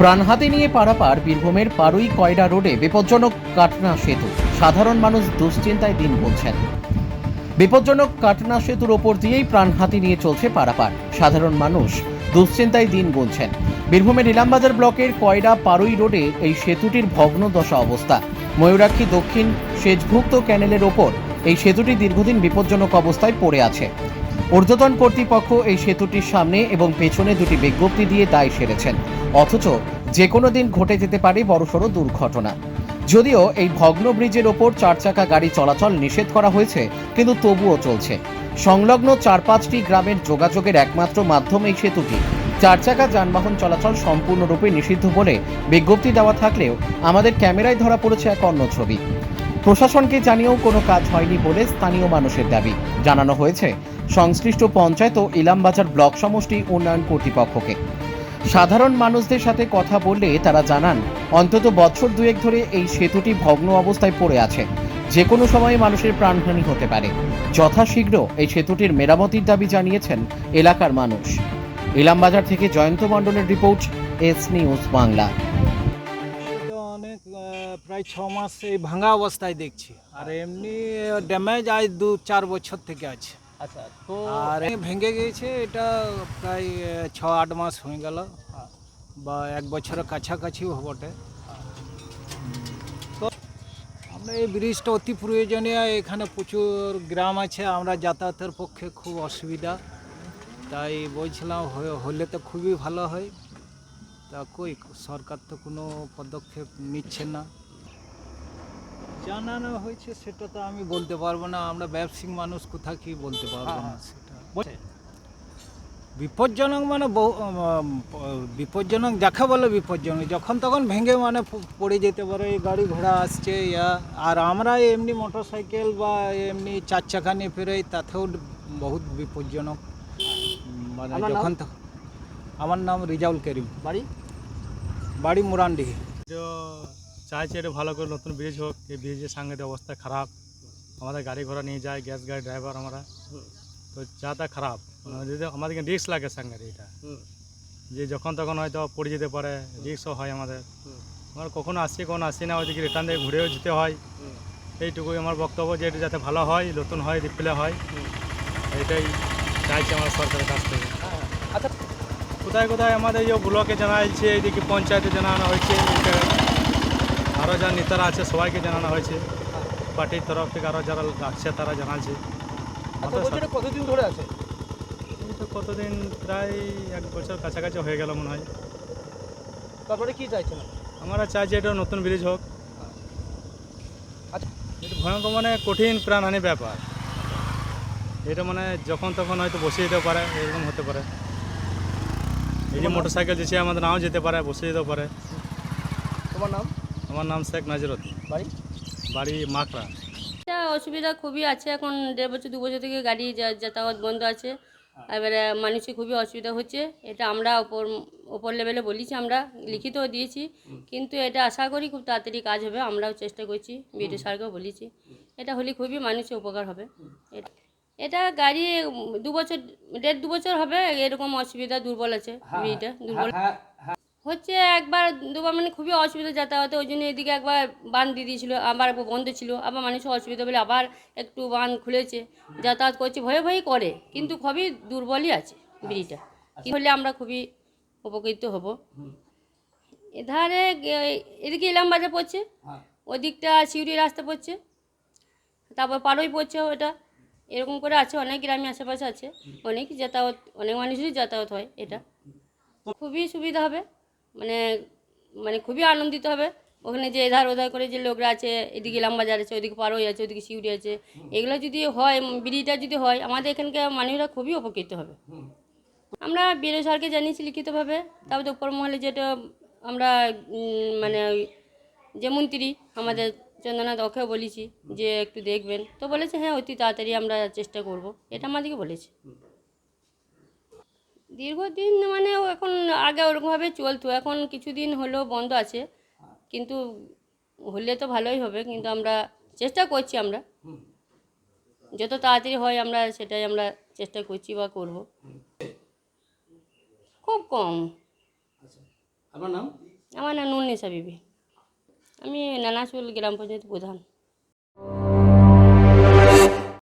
প্রাণহাতে নিয়ে পারাপার বীরভূমের পারুই কয়রা রোডে বিপজ্জনক কাটনা সেতু। সাধারণ মানুষ দুশ্চিন্তায় দিন বলছেন। বিপজ্জনক কাটনা সেতুর ওপর দিয়েই প্রাণহাতি নিয়ে চলছে পারাপার। সাধারণ মানুষ দুশ্চিন্তায় দিন গুনছেন বীরভূমের ইলামবাজার ব্লকের কয়রা পারুই রোডে এই সেতুটির ভগ্ন দশা অবস্থা। ময়ূরাক্ষী দক্ষিণ সেচভুক্ত ক্যানেলের ওপর এই সেতুটি দীর্ঘদিন বিপজ্জনক অবস্থায় পড়ে আছে। ঊর্ধ্বতন কর্তৃপক্ষ এই সেতুটির সামনে এবং পেছনে দুটি বিজ্ঞপ্তি দিয়ে দায় সেরেছেন। অথচ যে কোনো দিন ঘটে যেতে পারে বড়সড় দুর্ঘটনা। যদিও এই ভগ্ন ব্রিজের ওপর চার চাকা গাড়ি চলাচল নিষেধ করা হয়েছে, কিন্তু তবুও চলছে। সংলগ্ন চার পাঁচটি গ্রামের যোগাযোগের একমাত্র মাধ্যম এই সেতুটি। চার চাকা যানবাহন চলাচল সম্পূর্ণরূপে নিষিদ্ধ বলে বিজ্ঞপ্তি দেওয়া থাকলেও আমাদের ক্যামেরায় ধরা পড়েছে এক অন্য ছবি। প্রশাসনকে জানিয়েও কোনো কাজ হয়নি বলে স্থানীয় মানুষের দাবি। জানানো হয়েছে সংশ্লিষ্ট পঞ্চায়েত ও ইলামবাজার ব্লক সমষ্টি উন্নয়ন কর্তৃপক্ষকে। সাধারণ মানুষদের সাথে কথা বললে তারা জানান, অন্তত বছর দুয়েক ধরে এই সেতুটি ভগ্ন অবস্থায় পড়ে আছে। যে কোনো সময়ে মানুষের প্রাণহানি হতে পারে। যথাশীঘ্র এই সেতুটির মেরামতির দাবি জানিয়েছেন এলাকার মানুষ। ইলামবাজার থেকে জয়ন্ত মণ্ডলের রিপোর্ট, এস নিউজ বাংলা। অনেক প্রায় ছ মাস এই ভাঙা অবস্থায় দেখছি। আর এমনি ড্যামেজ আজ দু চার বছর থেকে আছে। আচ্ছা তো আর ভেঙে গিয়েছে, এটা প্রায় ছ আট মাস হয়ে গেল। বা এক বছরের কাছাকাছিও বটে। তো আমরা এই ব্রিজটা অতি প্রয়োজনীয়, এখানে প্রচুর গ্রাম আছে, আমরা যাতায়াতের পক্ষে খুব অসুবিধা। তাই বলছিলাম হলে তো খুবই ভালো হয়। তা কই, সরকার তো কোনো পদক্ষেপ নিচ্ছে না। জানানো হয়েছে সেটা তো আমি বলতে পারব না। আমরা ব্যবসায়িক মানুষ কোথা কি বলতে পারব না সেটা। বলছে বিপজ্জনক মানে বহু বিপজ্জনক দেখা বলে বিপজ্জনক। যখন তখন ভেঙে মানে পড়ে যেতে পারে এই গাড়ি ঘোড়া আসছে ইয়া। আর আমরা এমনি মোটর সাইকেল বা এমনি চার চাকা নিয়ে ফেরাই তাতেও বহুত বিপজ্জনক। মানে যখন তখন আমার নাম রিজাউল করিম। বাড়ি? বাড়ি মুরানডিহি তো চাইছি এটা ভালো করে নতুন ব্রিজ হোক এই ব্রিজের সাংঘাতিক অবস্থা খারাপ। আমাদের গাড়ি ঘোড়া নিয়ে যায় গ্যাস গাড়ি ড্রাইভার আমরা। তো যা তা খারাপ। মানে যদি আমাদেরকে রিক্স লাগে সাংঘাতিক এটা। যে যখন তখন হয়তো পড়ে যেতে পারে রিস্কও হয় আমাদের। আমরা কখনো আসছি কখনো আসছি না ওইদিকে রিটার্ন দিয়ে ঘুরেও যেতে হয়। এইটুকুই আমার বক্তব্য যে এটা যাতে ভালো হয় নতুন হয় রিপ্লে হয়। এটাই চাইছি আমার সরকারের কাছ থেকে। আচ্ছা। কোথায় কোথায় আমাদের এই ব্লকে জানা হয়েছে এইদিকে পঞ্চায়েতে জানানো হয়েছে আরও যারা নেতারা আছে সবাইকে জানানো হয়েছে। পার্টির তরফ থেকে আরও যারা আছে তারা জানাচ্ছে। কতদিন ধরে আছে? কতদিন প্রায় এক বছর কাছাকাছি হয়ে গেল মনে হয়। তারপরে কি চাইছেন? আমরা চাইছি এটা নতুন ব্রিজ হোক। আচ্ছা। ভয়ঙ্কর মানে কঠিন প্রাণহানি ব্যাপার। এটা মানে যখন তখন হয়তো বসে যেতে পারে এরকম হতে পারে। এই যে মোটর সাইকেল যেছে আমাদের নাও যেতে পারে বসে যেতে পারে। তোমার নাম? আমার নাম শেখ নাজিরুদ্দিন বাড়ি? বাড়ি মাকড়া। এটা অসুবিধা খুবই আছে এখন দেড় বছর দু বছর থেকে গাড়ি যা- যাতায়াত বন্ধ আছে। এবারে মানুষের খুবই অসুবিধা হচ্ছে এটা আমরা ওপর ওপর লেভেলে বলেছি আমরা লিখিতও দিয়েছি। কিন্তু এটা আশা করি খুব তাড়াতাড়ি কাজ হবে আমরাও চেষ্টা করছি বিডিও স্যারকেও বলেছি। এটা হলে খুবই মানুষের উপকার হবে। এটা- এটা গাড়ি দু বছর দেড় দু বছর হবে এরকম অসুবিধা দুর্বল আছে বিড়িটা দুর্বল হচ্ছে একবার দুবার মানে খুবই অসুবিধা যাতায়াতে ওই জন্য এদিকে একবার বাঁধ দিয়ে দিয়েছিলো আবার বন্ধ ছিল আবার মানুষের অসুবিধা বলে আবার একটু বাঁধ খুলেছে যাতায়াত করছে ভয়ে ভয়েই করে কিন্তু খুবই দুর্বলই আছে ব্রিজটা। কি হলে আমরা খুবই উপকৃত হব। এধারে এদিকে ইলাম বাজার পড়ছে ওদিকটা সিউড়ি রাস্তা পড়ছে তারপর পাড়ই পড়ছে ওটা এরকম করে আছে অনেক গ্রামে আশেপাশে আছে অনেক যাতায়াত অনেক মানুষেরই যাতায়াত হয় এটা। খুবই সুবিধা হবে। মানে মানে খুবই আনন্দিত হবে। ওখানে যে এধার ওধার করে যে লোকরা আছে, এদিকে লামবাজার আছে, ওদিকে পারোই আছে, ওদিকে সিউড়ি আছে, এগুলো যদি হয়, বিড়িটা যদি হয়, আমাদের এখানকার মানুষরা খুবই উপকৃত হবে। আমরা বিরো স্যারকে জানিয়েছি লিখিতভাবে তারপরে উপর মহলে যেটা আমরা মানে যে মন্ত্রী, আমাদের চন্দ্রনাথ ওকেও বলেছি যে একটু দেখবেন। তো বলেছে হ্যাঁ অতি তাড়াতাড়ি আমরা চেষ্টা করব। এটা আমাদেরকে বলেছে। দীর্ঘদিন মানে এখন আগে ওরকমভাবে চলতো এখন কিছুদিন হলো বন্ধ আছে। কিন্তু হলে তো ভালোই হবে কিন্তু আমরা চেষ্টা করছি আমরা। যত তাড়াতাড়ি হয় আমরা সেটাই আমরা চেষ্টা করছি বা করব। খুব কম। আমার নাম? আমার নাম নুন নিশা বিবি। আমি নানাচুল গ্রাম পঞ্চায়েত প্রধান।